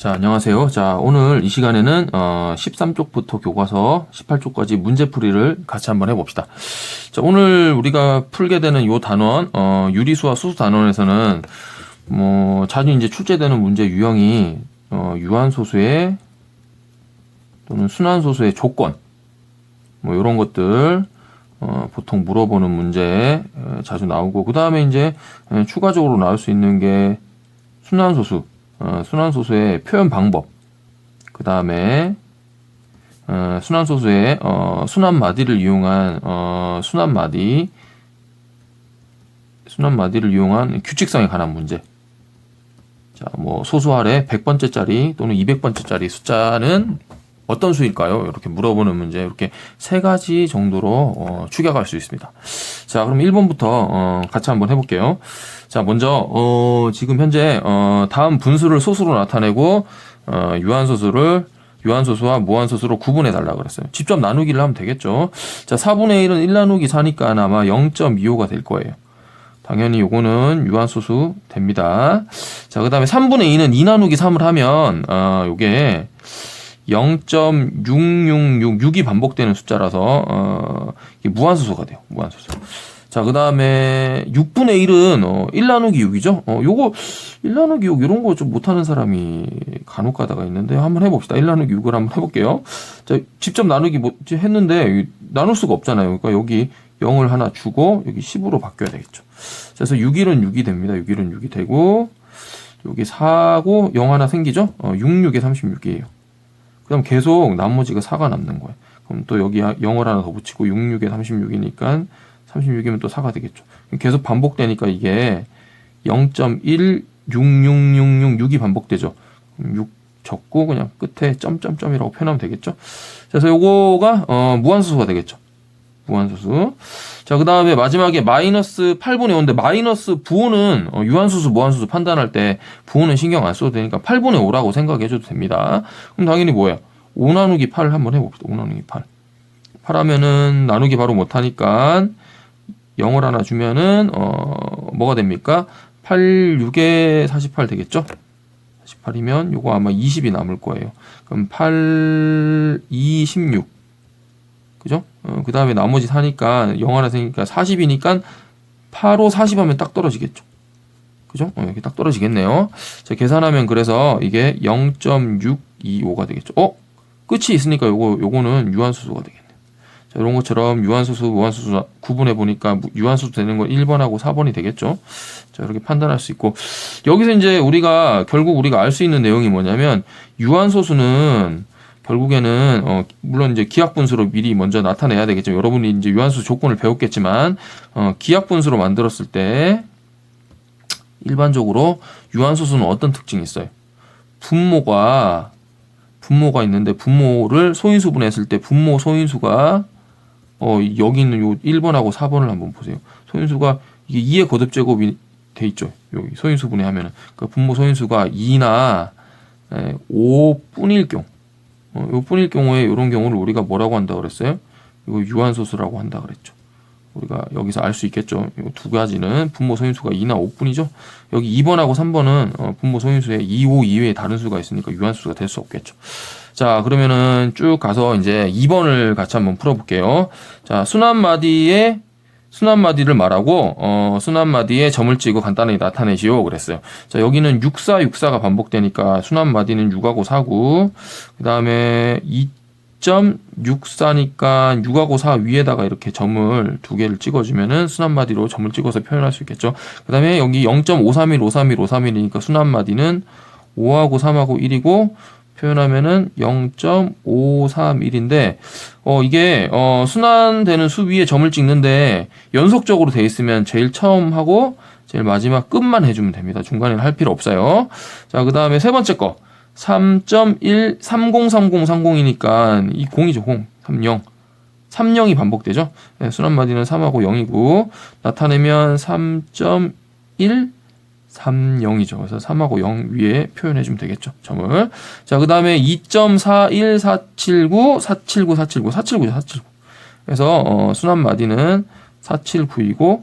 자, 안녕하세요. 자, 오늘 이 시간에는 어, 13쪽부터 교과서 18쪽까지 문제풀이를 같이 한번 해봅시다. 자, 오늘 우리가 풀게 되는 요 단원, 어, 유리수와 수수 단원에서는 뭐 자주 이제 출제되는 문제 유형이 어, 유한소수의 또는 순환소수의 조건, 뭐 이런 것들 어, 보통 물어보는 문제 에, 자주 나오고 그 다음에 이제 에, 추가적으로 나올 수 있는 게 순환소수, 어, 순환소수의 표현 방법, 그 다음에 어, 순환소수의 어, 순환마디를 이용한 어, 순환마디, 순환마디를 이용한 규칙성에 관한 문제. 자, 뭐 소수 아래 100번째 짜리 또는 200번째 짜리 숫자는 어떤 수일까요? 이렇게 물어보는 문제 이렇게 세 가지 정도로 어, 추격할 수 있습니다. 자, 그럼 1번부터 어, 같이 한번 해볼게요. 자, 먼저 어, 지금 현재 어, 다음 분수를 소수로 나타내고 어, 유한소수를 유한소수와 무한소수로 구분해 달라 그랬어요. 직접 나누기를 하면 되겠죠. 자, 4분의 1은 1 나누기 4니까 아마 0.25가 될 거예요. 당연히 요거는 유한소수 됩니다. 자, 그 다음에 3분의 2는 2 나누기 3을 하면, 어, 요게 0.6666이 반복되는 숫자라서, 어, 무한소수가 돼요. 무한소수. 자, 그 다음에 6분의 1은, 어, 1 나누기 6이죠? 어, 요거, 1 나누기 6, 이런 거 좀 못하는 사람이 간혹 가다가 있는데, 한번 해봅시다. 1 나누기 6을 한번 해볼게요. 자, 직접 나누기 뭐, 했는데, 나눌 수가 없잖아요. 그러니까 여기 0을 하나 주고, 여기 10으로 바뀌어야 되겠죠. 그래서 6일은 6이 됩니다. 6일은 6이 되고 여기 4고 0 하나 생기죠? 어, 6, 6에 36이에요. 그럼 계속 나머지가 4가 남는 거예요. 그럼 또 여기 0을 하나 더 붙이고 6, 6에 36이니까 36이면 또 4가 되겠죠. 계속 반복되니까 이게 0.16666이 반복되죠. 6 적고 그냥 끝에 점점점이라고 표현하면 되겠죠. 그래서 요거가 어, 무한소수가 되겠죠. 무한소수. 자, 그 다음에 마지막에 마이너스 8분의 5인데 마이너스 부호는 어, 유한소수, 무한소수 판단할 때 부호는 신경 안 써도 되니까 8분의 5라고 생각해줘도 됩니다. 그럼 당연히 뭐야? 5 나누기 8 한번 해봅시다. 5 나누기 8. 8 하면은 나누기 바로 못하니까 0을 하나 주면은 어, 뭐가 됩니까? 8, 6에 48 되겠죠? 48이면 요거 아마 20이 남을 거예요. 그럼 8, 2, 16. 그죠? 어, 그 다음에 나머지 4니까 0 하나 생기니까 40이니까 8, 5, 40 하면 딱 떨어지겠죠. 그죠? 어, 이렇게 딱 떨어지겠네요. 자, 계산하면 그래서 이게 0.625가 되겠죠. 어? 끝이 있으니까 요거, 요거는 유한수수가 되겠네요. 자, 이런 것처럼 유한수수, 무한수수 구분해 보니까 유한수수 되는 건 1번하고 4번이 되겠죠. 자, 이렇게 판단할 수 있고. 여기서 이제 우리가, 결국 우리가 알 수 있는 내용이 뭐냐면, 유한소수는 결국에는 어 물론 이제 기하 분수로 미리 먼저 나타내야 되겠죠. 여러분이 이제 유한수 조건을 배웠겠지만 어 기하 분수로 만들었을 때 일반적으로 유한소수는 어떤 특징이 있어요? 분모가 분모가 있는데 분모를 소인수 분했을 때 분모 소인수가 어 여기 있는 요 1번하고 4번을 한번 보세요. 소인수가 이게 2의 거듭 제곱이 돼 있죠. 여기 소인수 분해하면은 그 분모 소인수가 2나 5뿐일 경우 어, 요 뿐일 경우에 이런 경우를 우리가 뭐라고 한다 그랬어요? 이거 유한소수라고 한다 그랬죠. 우리가 여기서 알 수 있겠죠. 이두 가지는 분모 소인수가 2나 5뿐이죠. 여기 2번하고 3번은 어, 분모 소인수에 2, 5 이외에 다른 수가 있으니까 유한수가 될 수 없겠죠. 자, 그러면은 쭉 가서 이제 2번을 같이 한번 풀어볼게요. 자, 순환마디의 순환마디를 말하고 어, 순환마디에 점을 찍고 간단하게 나타내시오 그랬어요. 자 여기는 64, 64가 반복되니까 순환마디는 6하고 4고 그 다음에 2.64니까 6하고 4 위에다가 이렇게 점을 두 개를 찍어주면은 순환마디로 점을 찍어서 표현할 수 있겠죠. 그 다음에 여기 0.531, 531, 531이니까 순환마디는 5하고 3하고 1이고 표현하면은 0.531인데 어 이게 어 순환되는 수 위에 점을 찍는데 연속적으로 돼 있으면 제일 처음 하고 제일 마지막 끝만 해주면 됩니다. 중간에는 할 필요 없어요. 자, 그 다음에 세 번째 거. 3.1, 3030, 30이니까 이 0이죠, 0. 30. 30이 반복되죠. 네, 순환마디는 3하고 0이고 나타내면 3.1 3, 0이죠. 그래서 3하고 0 위에 표현해 주면 되겠죠. 점을. 자, 그 다음에 2.41, 479, 479, 479, 479죠, 479. 그래서, 어, 순환마디는 479이고,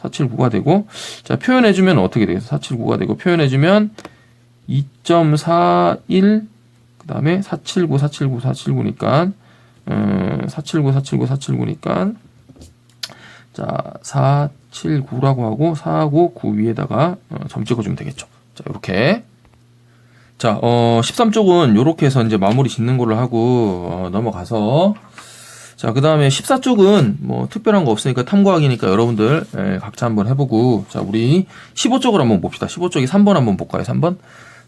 479가 되고, 자, 표현해 주면 어떻게 되겠어? 479가 되고, 표현해 주면 2.41 그다음에 479 479 479니까 음, 479 479 479니까 자 479라고 하고 4하고 9 위에다가 어, 점 찍어주면 되겠죠. 자 이렇게 자 어, 13쪽은 이렇게 해서 이제 마무리 짓는 걸로 하고 어, 넘어가서 자, 그 다음에 14쪽은 뭐 특별한 거 없으니까 탐구하기니까 여러분들 예, 각자 한번 해보고 자, 우리 15쪽을 한번 봅시다. 15쪽이 3번 한번 볼까요? 3번.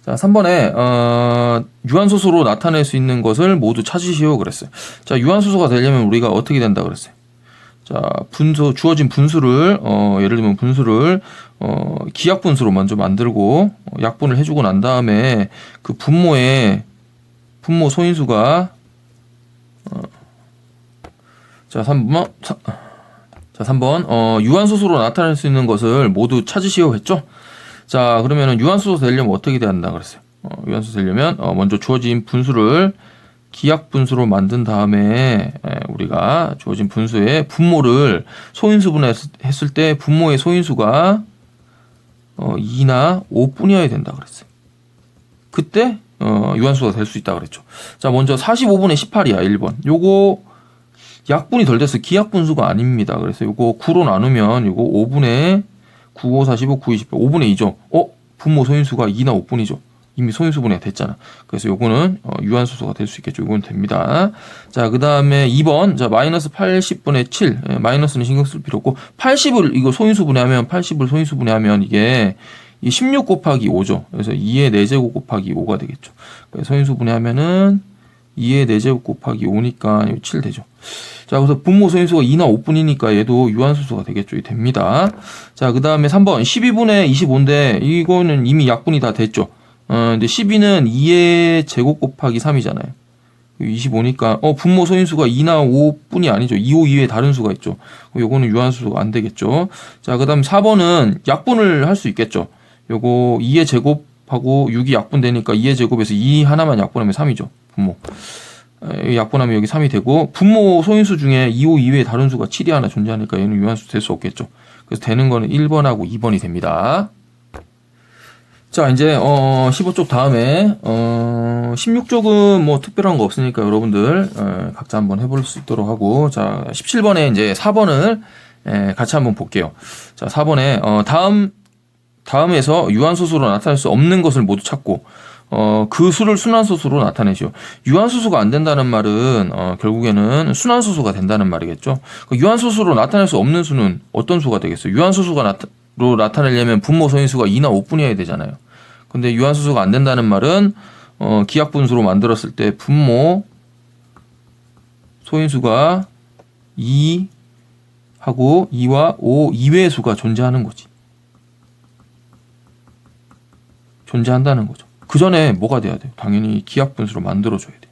자, 3번에 어, 유한소수로 나타낼 수 있는 것을 모두 찾으시오 그랬어요. 자, 유한소수가 되려면 우리가 어떻게 된다 그랬어요? 자, 분수 주어진 분수를 어, 예를 들면 분수를 어, 기약 분수로 먼저 만들고 어, 약분을 해 주고 난 다음에 그 분모에 분모 소인수가 어, 자, 3번. 자, 3번. 어, 유한소수로 나타낼 수 있는 것을 모두 찾으시오 했죠? 자, 그러면은 유한소수 되려면 어떻게 돼야 한다 그랬어요? 어, 유한소수 되려면 어, 먼저 주어진 분수를 기약 분수로 만든 다음에 에, 우리가 주어진 분수의 분모를 소인수 분했을 때 분모의 소인수가 어, 2나 5뿐이어야 된다 그랬어요. 그때 어, 유한수가 될 수 있다 그랬죠. 자, 먼저 45분의 18이야, 1번. 요거 약분이 덜 돼서 기약분수가 아닙니다. 그래서 요거 9로 나누면 요거 5분의 9, 5, 45, 9, 28, 5분의 2죠. 어? 분모 소인수가 2나 5분이죠. 이미 소인수 분해 됐잖아. 그래서 요거는 어, 유한수소가 될 수 있겠죠. 요거는 됩니다. 자, 그 다음에 2번. 자, 마이너스 80분의 7. 예, 마이너스는 신경 쓸 필요 없고, 80을 이거 소인수 분해하면, 80을 소인수 분해하면 이게 이16 곱하기 5죠. 그래서 2의 4제곱 곱하기 5가 되겠죠. 그래서 소인수 분해하면은 2의 4제곱 곱하기 5니까 7 되죠. 자, 그래서 분모 소인수가 2나 5분이니까 얘도 유한수수가 되겠죠. 이 됩니다. 자, 그 다음에 3번 12분의 25인데 이거는 이미 약분이 다 됐죠. 어, 근데 12는 2의 제곱 곱하기 3이잖아요. 25니까 어 분모 소인수가 2나 5뿐이 아니죠. 2, 5 이외에 다른 수가 있죠. 요거는 유한수가 안 되겠죠. 자, 그다음 4번은 약분을 할 수 있겠죠. 요거 2의 제곱하고 6이 약분되니까 2의 제곱에서 2 하나만 약분하면 3이죠. 분모. 약분하면 여기 3이 되고 분모 소인수 중에 2, 5 이외에 다른 수가 7이 하나 존재하니까 얘는 유한수 될 수 없겠죠. 그래서 되는 거는 1번하고 2번이 됩니다. 자, 이제 어 15쪽 다음에 어 16쪽은 뭐 특별한 거 없으니까 여러분들 어, 각자 한번 해볼 수 있도록 하고 자 17번에 이제 4번을 에, 같이 한번 볼게요. 자 4번에 어 다음 다음에서 유한소수로 나타낼 수 없는 것을 모두 찾고 어, 그 수를 순환소수로 나타내죠. 유한소수가 안 된다는 말은, 어, 결국에는 순환소수가 된다는 말이겠죠. 그 유한소수로 나타낼 수 없는 수는 어떤 수가 되겠어요? 유한소수가 나타, 로 나타내려면 분모 소인수가 2나 5분이어야 되잖아요. 근데 유한소수가 안 된다는 말은, 어, 기약분수로 만들었을 때 분모 소인수가 2 하고 2와 5 이외의 수가 존재하는 거지. 존재한다는 거죠. 그 전에 뭐가 돼야 돼요? 당연히 기약 분수로 만들어줘야 돼.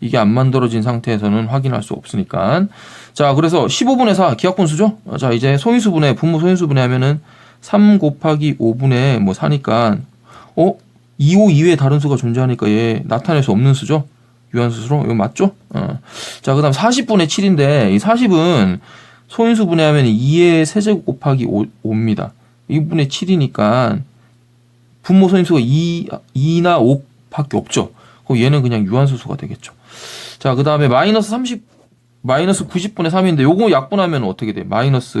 이게 안 만들어진 상태에서는 확인할 수 없으니까. 자, 그래서 15분의 4 기약 분수죠? 자, 이제 소인수분해, 분모 소인수분해 하면은 3 곱하기 5분의 뭐 4니까, 어? 2, 5 이외에 다른 수가 존재하니까 얘 나타낼 수 없는 수죠? 유한수수로? 이거 맞죠? 어. 자, 그 다음 40분의 7인데, 이 40은 소인수 분해 하면 2의 세제곱 곱하기 5, 5입니다. 2분의 7이니까, 분모 소인수가 2, 2나 5밖에 없죠. 그럼 얘는 그냥 유한소수가 되겠죠. 자, 그 다음에 마이너스 30, 마이너스 90분의 3인데 요거 약분하면 어떻게 돼? 마이너스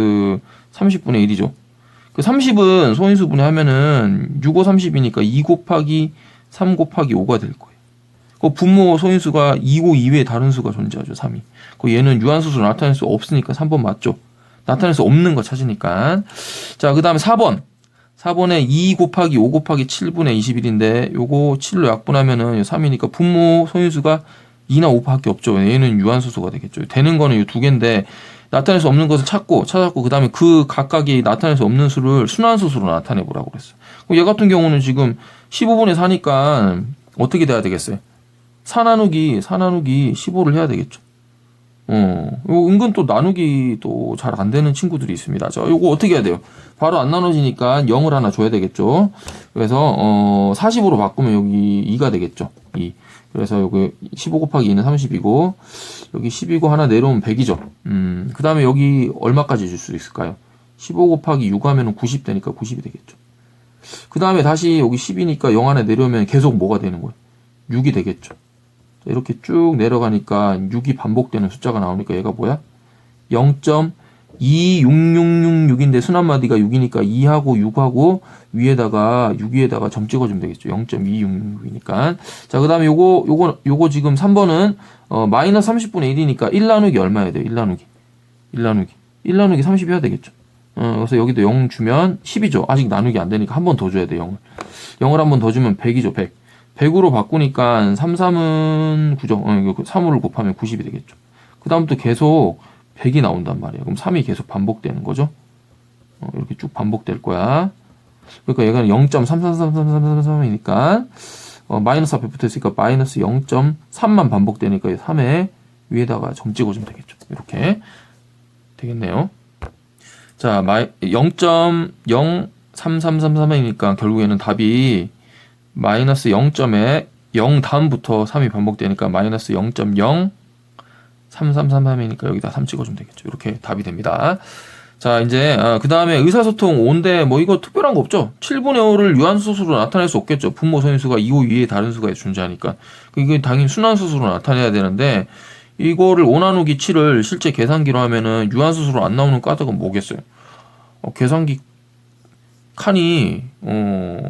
30분의 1이죠. 그 30은 소인수 분해 하면은 6, 5, 30이니까 2 곱하기 3 곱하기 5가 될 거예요. 그 분모 소인수가 2, 5 이외에 다른 수가 존재하죠, 3이. 그 얘는 유한소수로 나타낼 수 없으니까 3번 맞죠? 나타낼 수 없는 거 찾으니까. 자, 그 다음에 4번. 4번에 2 곱하기 5 곱하기 7분의 21인데 요거 7로 약분하면은 3이니까 분모 소인수가 2나 5밖에 없죠. 얘는 유한소수가 되겠죠. 되는 거는 이 두 개인데 나타낼 수 없는 것을 찾고 찾았고 그다음에 그 각각이 나타낼 수 없는 수를 순환소수로 나타내 보라고 그랬어요. 얘 같은 경우는 지금 15분의 4니까 어떻게 돼야 되겠어요? 4 나누기 4 나누기 15를 해야 되겠죠. 어, 요 은근 또 나누기 또 잘 안 되는 친구들이 있습니다. 자, 요거 어떻게 해야 돼요? 바로 안 나눠지니까 0을 하나 줘야 되겠죠. 그래서, 어, 40으로 바꾸면 여기 2가 되겠죠. 2. 그래서 여기 15 곱하기 2는 30이고, 여기 10이고 하나 내려오면 100이죠. 음, 그 다음에 여기 얼마까지 줄 수 있을까요? 15 곱하기 6 하면 90 되니까 90이 되겠죠. 그 다음에 다시 여기 10이니까 0 안에 내려오면 계속 뭐가 되는 거예요? 6이 되겠죠. 자, 이렇게 쭉 내려가니까 6이 반복되는 숫자가 나오니까 얘가 뭐야? 0.26666인데 순환마디가 6이니까 2하고 6하고 위에다가 6 위에다가 점 찍어주면 되겠죠. 0.266이니까. 자, 그 다음에 요거, 요거, 요거 지금 3번은 어, 마이너스 30분의 1이니까 1 나누기 얼마야 돼요? 1 나누기. 1 나누기. 1 나누기 30이어야 되겠죠. 어, 그래서 여기도 0 주면 10이죠. 아직 나누기 안 되니까 한 번 더 줘야 돼, 0을. 0을 한 번 더 주면 100이죠, 100. 100으로 바꾸니까 3, 3은 9죠. 어, 이거 3을 곱하면 90이 되겠죠. 그 다음부터 계속 100이 나온단 말이에요. 그럼 3이 계속 반복되는 거죠. 어, 이렇게 쭉 반복될 거야. 그러니까 얘가 0.3333333이니까 어, 마이너스 앞에 붙어 있으니까 마이너스 0.3만 반복되니까 3에 위에다가 점 찍어주면 되겠죠. 이렇게 되겠네요. 자, 마이 0.03333이니까 결국에는 답이 마이너스 0점에 0 다음부터 3이 반복되니까 마이너스 0.0333이니까 여기다 3 찍어주면 되겠죠. 이렇게 답이 됩니다. 자, 이제, 아, 그 다음에 의사소통 5인데, 뭐, 이거 특별한 거 없죠? 7분의 5를 유한수수로 나타낼 수 없겠죠. 분모 소인수가 2호 위에 다른 수가 존재하니까. 이게 당연히 순환수수로 나타내야 되는데, 이거를 5 나누기 7을 실제 계산기로 하면은 유한수수로 안 나오는 까닭은 뭐겠어요? 어, 계산기 칸이, 어,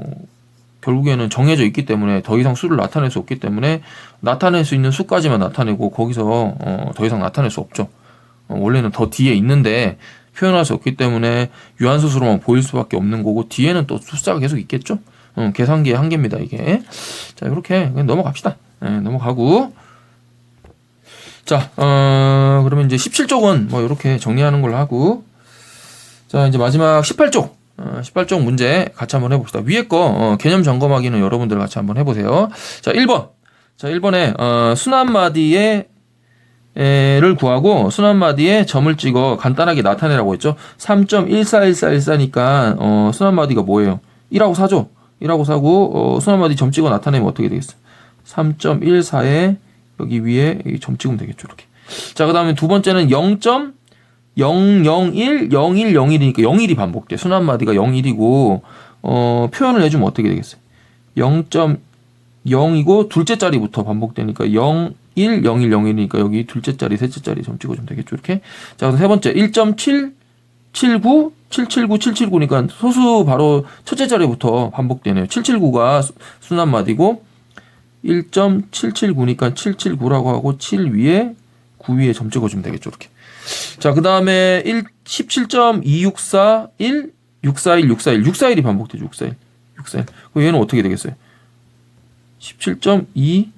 결국에는 정해져 있기 때문에 더 이상 수를 나타낼 수 없기 때문에 나타낼 수 있는 수까지만 나타내고 거기서 어, 더 이상 나타낼 수 없죠. 어, 원래는 더 뒤에 있는데 표현할 수 없기 때문에 유한수수로만 보일 수밖에 없는 거고 뒤에는 또 숫자가 계속 있겠죠. 어, 계산기의 한계입니다 이게. 자 이렇게 넘어갑시다. 네, 넘어가고 자 어, 그러면 이제 17쪽은 뭐 이렇게 정리하는 걸로 하고 자 이제 마지막 18쪽 어, 18쪽 문제 같이 한번 해봅시다. 위에 거 어, 개념 점검하기는 여러분들 같이 한번 해보세요. 자 1번 자 1번에 어, 순환마디에 를 구하고 순환마디에 점을 찍어 간단하게 나타내라고 했죠. 3.141414니까 어, 순환마디가 뭐예요? 1하고 4죠. 1하고 4고 어, 순환마디 점 찍어 나타내면 어떻게 되겠어요? 3.14에 여기 위에 점 찍으면 되겠죠. 이렇게. 자, 그 다음에 두 번째는 0.001, 0101이니까 01이 반복돼. 순환마디가 01이고 어, 표현을 해주면 어떻게 되겠어요? 0.0이고 둘째 자리부터 반복되니까 0 1, 0, 1, 0, 1이니까 여기 둘째 자리, 셋째 자리 점 찍어주면 되겠죠. 이렇게. 자, 그래서 세 번째, 1.7, 79, 779, 779니까 소수 바로 첫째 자리부터 반복되네요. 779가 순환마디고 1.779니까 779라고 하고 7 위에 9 위에 점 찍어주면 되겠죠. 이렇게. 자, 그 다음에 1, 17.264, 1, 641, 641, 641이 반복되죠. 641, 641. 그럼 얘는 어떻게 되겠어요? 17.2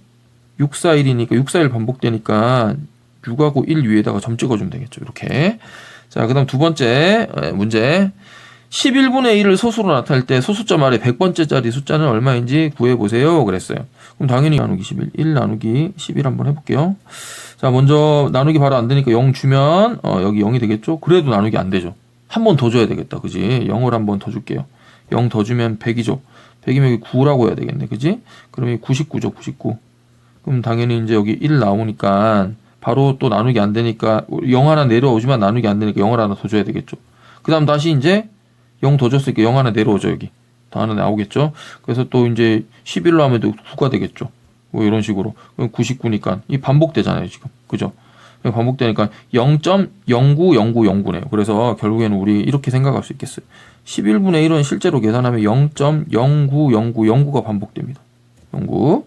641이니까 641 반복되니까 6하고 1 위에다가 점 찍어주면 되겠죠. 이렇게. 자, 그 다음 두 번째 문제. 11분의 1을 소수로 나타낼 때 소수점 아래 100번째 자리 숫자는 얼마인지 구해보세요. 그랬어요. 그럼 당연히 나누기 11. 1 나누기 11 한번 해볼게요. 자, 먼저 나누기 바로 안 되니까 0 주면, 어, 여기 0이 되겠죠? 그래도 나누기 안 되죠. 한 번 더 줘야 되겠다. 그지? 0을 한 번 더 줄게요. 0 더 주면 100이죠. 100이면 여기 9라고 해야 되겠네. 그지? 그러면 99죠. 99. 그럼 당연히 이제 여기 1 나오니까 바로 또 나누기 안 되니까 0 하나 내려오지만 나누기 안 되니까 0을 하나 더 줘야 되겠죠. 그 다음 다시 이제 0 더 줬으니까 0 하나 내려오죠, 여기. 더 하나 나오겠죠. 그래서 또 이제 11로 하면 또 9가 되겠죠. 뭐 이런 식으로. 그럼 99니까 이 반복되잖아요, 지금. 그죠? 반복되니까 0.090909네요. 그래서 결국에는 우리 이렇게 생각할 수 있겠어요. 11분의 1은 실제로 계산하면 0.090909가 반복됩니다. 09.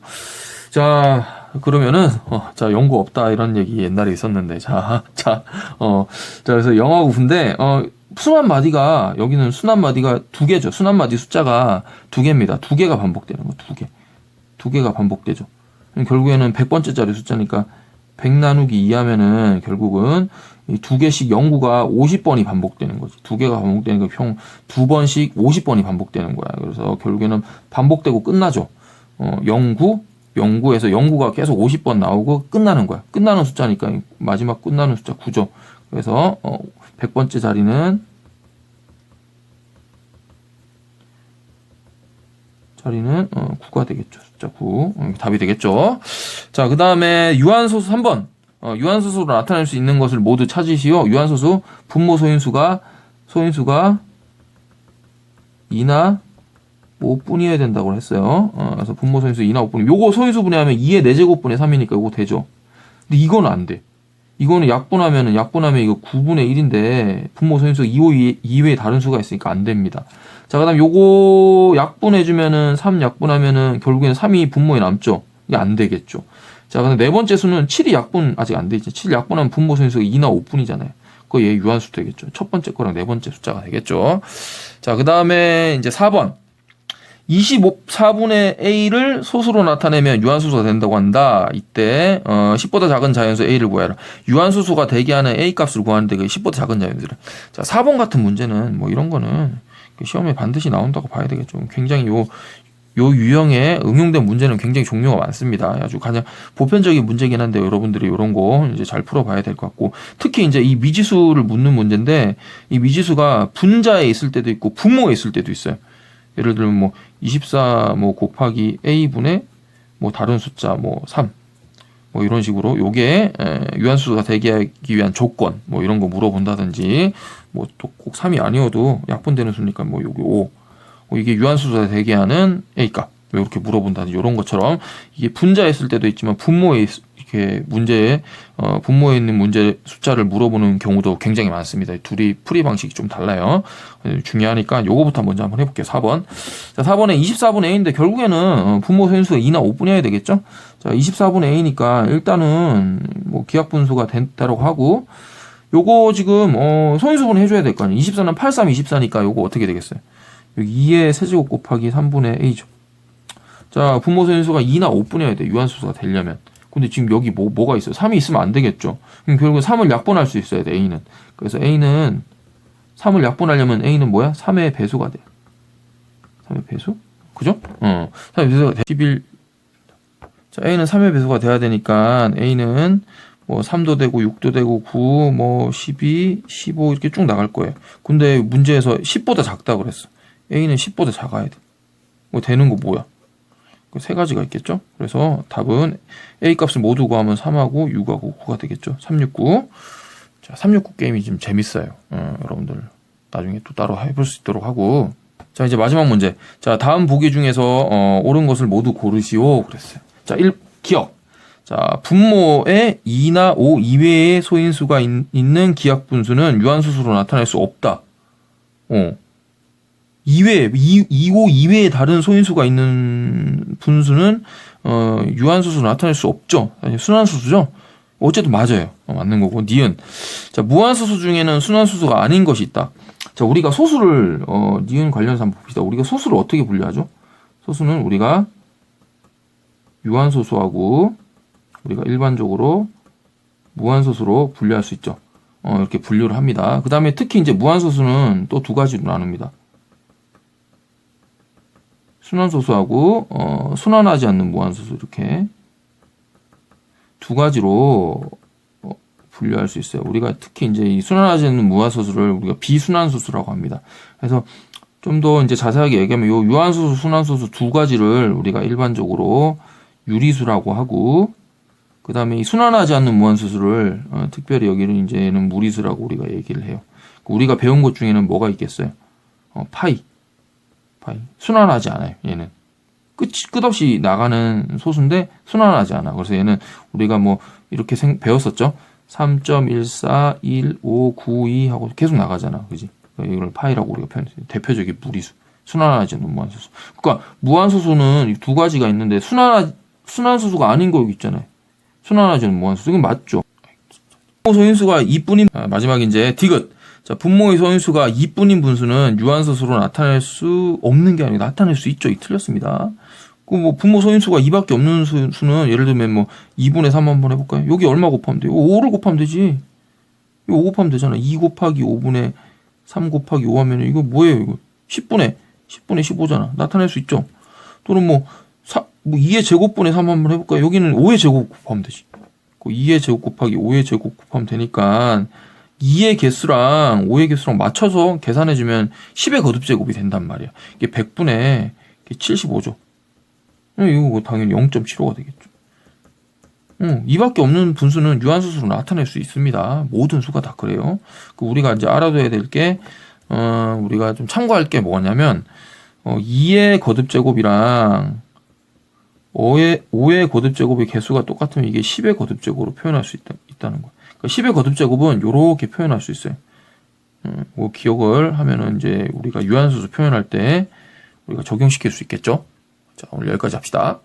자, 그러면은, 어, 자, 연구 없다, 이런 얘기 옛날에 있었는데, 자, 자, 어, 자, 그래서 영하고 군데, 어, 순환 마디가, 여기는 순환 마디가 두 개죠. 순환 마디 숫자가 두 개입니다. 두 개가 반복되는 거, 두 개. 두 개가 반복되죠. 결국에는 100번째 짜리 숫자니까, 100 나누기 2 하면은, 결국은, 이두 개씩 영구가 50번이 반복되는 거지. 두 개가 반복되는 거총 두 번씩 50번이 반복되는 거야. 그래서 결국에는 반복되고 끝나죠. 어, 영구, 영구에서 영구가 계속 50번 나오고 끝나는 거야. 끝나는 숫자니까 마지막 끝나는 숫자 9죠. 그래서 어 100번째 자리는 자리는 어 9가 되겠죠. 숫자 9. 어, 답이 되겠죠. 자, 그 다음에 유한소수 3번. 어, 유한소수로 나타낼 수 있는 것을 모두 찾으시오. 유한소수 분모 소인수가 소인수가 2나 5분이어야 된다고 했어요. 어, 그래서 분모 소인수 2나 5분. 요거 소인수 분해하면 2의 4제곱분의 3이니까 요거 되죠. 근데 이거는 안 돼. 이거는 약분하면은 약분하면 이거 9분의 1인데 분모 소인수 2, 5 이외에 다른 수가 있으니까 안 됩니다. 자, 그 다음 요거 약분해주면은 3 약분하면은 결국에는 3이 분모에 남죠. 이게 안 되겠죠. 자, 근데 네 번째 수는 7이 약분 아직 안 되죠. 7 약분하면 분모 소인수가 2나 5분이잖아요. 그거 얘 유한수 되겠죠. 첫 번째 거랑 네 번째 숫자가 되겠죠. 자, 그 다음에 이제 4번. 25, 4분의 A를 소수로 나타내면 유한수수가 된다고 한다. 이때, 어, 10보다 작은 자연수 A를 구해라. 유한수수가 대기하는 A 값을 구하는데 그 10보다 작은 자연수를. 자, 4번 같은 문제는 뭐 이런 거는 시험에 반드시 나온다고 봐야 되겠죠. 굉장히 요, 요 유형의 응용된 문제는 굉장히 종류가 많습니다. 아주 가장 보편적인 문제긴 한데 여러분들이 이런 거 이제 잘 풀어봐야 될 것 같고 특히 이제 이 미지수를 묻는 문제인데 이 미지수가 분자에 있을 때도 있고 분모에 있을 때도 있어요. 예를 들면 뭐 24 뭐 곱하기 a분의 뭐 다른 숫자 뭐 3. 뭐 이런 식으로 요게 유한수가 되기 위한 조건 뭐 이런 거 물어본다든지 뭐 또 꼭 3이 아니어도 약분되는 수니까 뭐 요게 5. 뭐 이게 유한수가 되게 하는 a값. 왜 이렇게 물어본다든지 이런 것처럼 이게 분자에 있을 때도 있지만 분모에 있, 이렇게 문제에 어, 분모에 있는 문제 숫자를 물어보는 경우도 굉장히 많습니다. 둘이 풀이 방식이 좀 달라요. 중요하니까 요거부터 먼저 한번 해볼게요. 4번. 자, 4번에 24분의 A인데 결국에는 어, 분모 소인수가 2나 5분이어야 되겠죠? 자, 24분의 A니까 일단은 뭐 기하분수가 됐다고 하고 요거 지금 어, 소인수분 해줘야 될 거 아니에요. 24는 8, 3, 24니까 요거 어떻게 되겠어요? 여기 2의 세제곱 곱하기 3분의 A죠. 자, 분모 소인수가 2나 5분이어야 돼. 유한수수가 되려면. 근데 지금 여기 뭐, 뭐가 있어요? 3이 있으면 안 되겠죠. 그럼 결국 3을 약분할 수 있어야 돼, A는. 그래서 A는 3을 약분하려면 A는 뭐야? 3의 배수가 돼. 3의 배수? 그죠? 어. 3의 배수가 돼. 11. 자, A는 3의 배수가 돼야 되니까 A는 뭐 3도 되고 6도 되고 9, 뭐 12, 15 이렇게 쭉 나갈 거예요. 근데 문제에서 10보다 작다 그랬어. A는 10보다 작아야 돼. 뭐 되는 거 뭐야? 세 가지가 있겠죠. 그래서 답은 A 값을 모두 구하면 3하고 6하고 9가 되겠죠. 369. 자, 369 게임이 좀 재밌어요. 어, 여러분들 나중에 또 따로 해볼 수 있도록 하고. 자, 이제 마지막 문제. 자, 다음 보기 중에서 어, 옳은 것을 모두 고르시오. 그랬어요. 자, 1, 기억. 자, 분모에 2나 5 이외의 소인수가 있, 는 기억 분수는 유한수수로 나타낼 수 없다. 어. 이외, 2, 2호 이외에 다른 소인수가 있는 분수는, 어, 유한수수로 나타낼 수 없죠. 순환수수죠. 어쨌든 맞아요. 어, 맞는 거고. 니은. 자, 무한수수 중에는 순환수수가 아닌 것이 있다. 자, 우리가 소수를, 어, 니은 관련해서 한번 봅시다. 우리가 소수를 어떻게 분류하죠? 소수는 우리가 유한소수하고 우리가 일반적으로 무한소수로 분류할 수 있죠. 어, 이렇게 분류를 합니다. 그 다음에 특히 이제 무한소수는 또 두 가지로 나눕니다. 순환소수하고 어, 순환하지 않는 무한소수 이렇게 두 가지로 어, 분류할 수 있어요. 우리가 특히 이제 이 순환하지 않는 무한소수를 우리가 비순환소수라고 합니다. 그래서 좀 더 이제 자세하게 얘기하면 요 유한소수, 순환소수 두 가지를 우리가 일반적으로 유리수라고 하고 그 다음에 이 순환하지 않는 무한소수를 어, 특별히 여기는 이제는 무리수라고 우리가 얘기를 해요. 우리가 배운 것 중에는 뭐가 있겠어요? 어, 파이. 파이. 순환하지 않아요. 얘는 끝 끝없이 나가는 소수인데 순환하지 않아. 그래서 얘는 우리가 뭐 이렇게 생, 배웠었죠. 3.141592 하고 계속 나가잖아. 그지? 이걸 파이라고 우리가 표현했어요. 대표적인 무리수. 순환하지 않는 무한소수. 그러니까 무한소수는 두 가지가 있는데 순환하 순환소수가 아닌 거 여기 있잖아요. 순환하지 않는 무한소수. 이건 맞죠. 소인수가 2뿐인 아, 마지막 이제 디귿. 자, 분모의 소인수가 2뿐인 분수는 유한소수로 나타낼 수 없는 게 아니고 나타낼 수 있죠. 이 틀렸습니다. 그뭐 분모 소인수가 2밖에 없는 수, 는 예를 들면 뭐 2분의 3 한번 해볼까요? 여기 얼마 곱하면 돼요? 5를 곱하면 되지. 이거 5 곱하면 되잖아. 2 곱하기 5분의 3 곱하기 5 하면 이거 뭐예요? 이거 10분의 10분의 15잖아. 나타낼 수 있죠. 또는 뭐, 4, 뭐 2의 제곱분의 3 한번 해볼까요? 여기는 5의 제곱 곱하면 되지. 2의 제곱 곱하기 5의 제곱 곱하면 되니까 2의 개수랑 5의 개수랑 맞춰서 계산해주면 10의 거듭제곱이 된단 말이야. 이게 100분의 75죠. 이거 뭐 당연히 0.75가 되겠죠. 응, 이밖에 없는 분수는 유한수수로 나타낼 수 있습니다. 모든 수가 다 그래요. 그 우리가 이제 알아둬야 될 게, 어, 우리가 좀 참고할 게 뭐냐면, 어, 2의 거듭 제곱이랑 5의, 5의 거듭 제곱의 개수가 똑같으면 이게 10의 거듭 제곱으로 표현할 수 있다, 있다는 거예요. 그러니까 10의 거듭 제곱은 이렇게 표현할 수 있어요. 음, 그 기억을 하면은 이제 우리가 유한수수 표현할 때 우리가 적용시킬 수 있겠죠. 자, 오늘 여기까지 합시다.